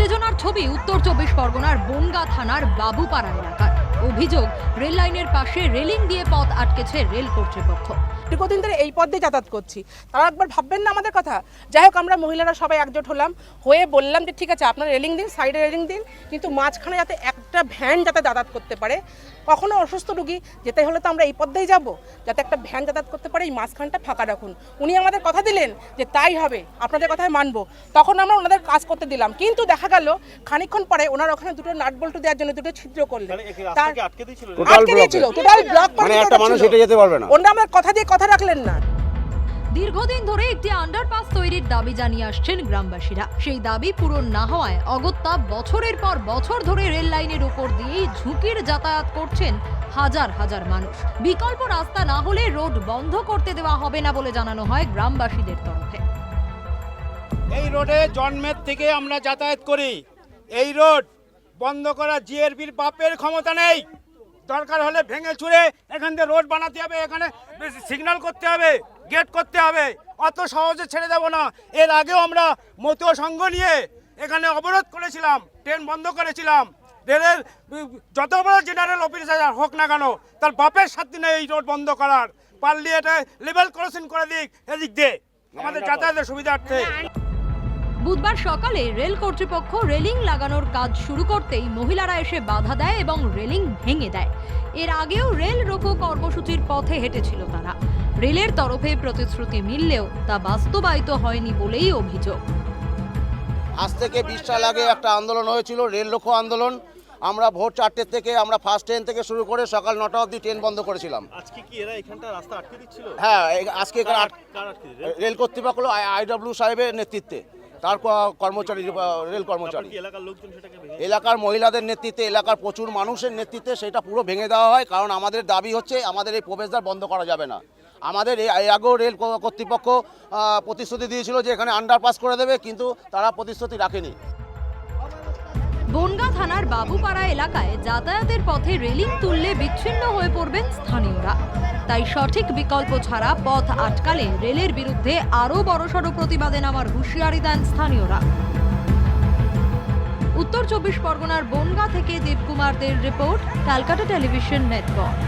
উত্তেজনার ছবি উত্তর চব্বিশ পরগনার বনগা থানার বাবুপাড়া এলাকার অভিযোগ, রেল লাইনের পাশে রেলিং দিয়ে পথ আটকেছে রেল কর্তৃপক্ষ। দীর্ঘদিন ধরে এই পথ দিয়ে যাতায়াত করছি। তারা একবার ভাববেন না আমাদের কথা। যাই হোক, আমরা মহিলারা সবাই একজোট হলাম। হয়ে বললাম যে, ঠিক আছে, আপনার রেলিং দিন, সাইডে রেলিং দিন, কিন্তু মাঝখানে যাতে একটা ভ্যান যাতে যাতায়াত করতে পারে। কখনো অসুস্থ রুগী যেতে হলে তো আমরা এই পথ যাব যাতে একটা ভ্যান যাতায়াত করতে পারে এই মাঝখানটা ফাঁকা রাখুন। উনি আমাদের কথা দিলেন যে তাই হবে আপনাদের কথায় মানব। তখন আমরা ওনাদের কাজ করতে দিলাম কিন্তু দেখা গেল খানিকক্ষণ পরে ওনার ওখানে দুটো নাট বল্টু দেওয়ার জন্য দুটো ছিদ্র করলেন। মানে তার আটকে দিয়েছিল। টোটাল ব্লক মানে ওনারা আমার কথা দিয়ে কথা রাখলেন না। দীর্ঘদিন ধরে একটি আন্ডারপাস তৈরির দাবি জানিয়ে আসছেন গ্রামবাসীরা। সেই দাবি পূরণ না হওয়ায় অগত্যা বছরের পর বছর ধরে রেল লাইনের উপর দিয়েই ঝুঁকির যাতায়াত করছেন হাজার হাজার মানুষ। বিকল্প রাস্তা না হলে রোড বন্ধ করতে দেওয়া হবে না বলে জানানো হয় গ্রামবাসীদের তরফে। এই রোডে জন্মের থেকে আমরা যাতায়াত করি। এই রোড বন্ধ করা জিএরবির বাপের ক্ষমতা নেই। দরকার হলে ভেঙে চুরে এখান থেকে রোড বানাতে হবে এখানে সিগন্যাল করতে হবে গেট করতে হবে। অত সহজে ছেড়ে দেবো না। এর আগেও আমরা মতুয় সংঘ নিয়ে এখানে অবরোধ করেছিলাম ট্রেন বন্ধ করেছিলাম। রেলের যত বড় জেনারেল অফিসার হোক না কেন তার বাপের সাথে নেই এই রোড বন্ধ করার। পারলে এটা লেভেল ক্রসিং করে দিক এদিক দিয়ে। আমাদের যাতায়াতের সুবিধার্থে। বুধবার সকালে রেল কর্তৃপক্ষ রেলিং লাগানোর কাজ শুরু করতেই মহিলারা এসে বাধা দেয় এবং রেলিং ভেঙে দেয়। এর আগেও রেল রোকো কর্মসূচির পথে হেঁটেছিল তারা। রেলের তরফে প্রতিশ্রুতি মিললেও তা বাস্তবায়িত হয়নি বলেই অভিযোগ। আজ থেকে বিশ সাল আগে একটা আন্দোলন হয়েছিল রেল রোখো আন্দোলন। আমরা ভোর চারটে থেকে আমরা ফার্স্ট ট্রেন থেকে শুরু করে সকাল নটা অবধি ট্রেন বন্ধ করেছিলাম। আজকে কি এরা এখানটা রাস্তা আটকে দিচ্ছিল? হ্যাঁ আজকে? রেল কর্তৃপক্ষ হলো আইডব্লিউ সাহেবের নেতৃত্বে। তার কর্মচারী রেল কর্মচারী। এলাকার মহিলাদের নেতৃত্বে এলাকার প্রচুর মানুষের নেতৃত্বে সেটা পুরো ভেঙে দেওয়া হয় কারণ আমাদের দাবি হচ্ছে আমাদের এই প্রবেশদ্বার বন্ধ করা যাবে না। আমাদের এই আগেও রেল কর্তৃপক্ষ প্রতিশ্রুতি দিয়েছিল যে এখানে আন্ডারপাস করে দেবে কিন্তু তারা প্রতিশ্রুতি রাখেনি। বনগা থানার বাবুপাড়া এলাকায় যাতায়াতের পথে রেলিং তুললে বিচ্ছিন্ন হয়ে পড়বেন স্থানীয়রা। তাই সঠিক বিকল্প ছাড়া পথ আটকালে রেলের বিরুদ্ধে আরও বড়সড় প্রতিবাদে নামার হুঁশিয়ারি দেন স্থানীয়রা। উত্তর চব্বিশ পরগনার বনগা থেকে দেবকুমারদের রিপোর্ট, ক্যালকাটা টেলিভিশন নেটওয়ার্ক।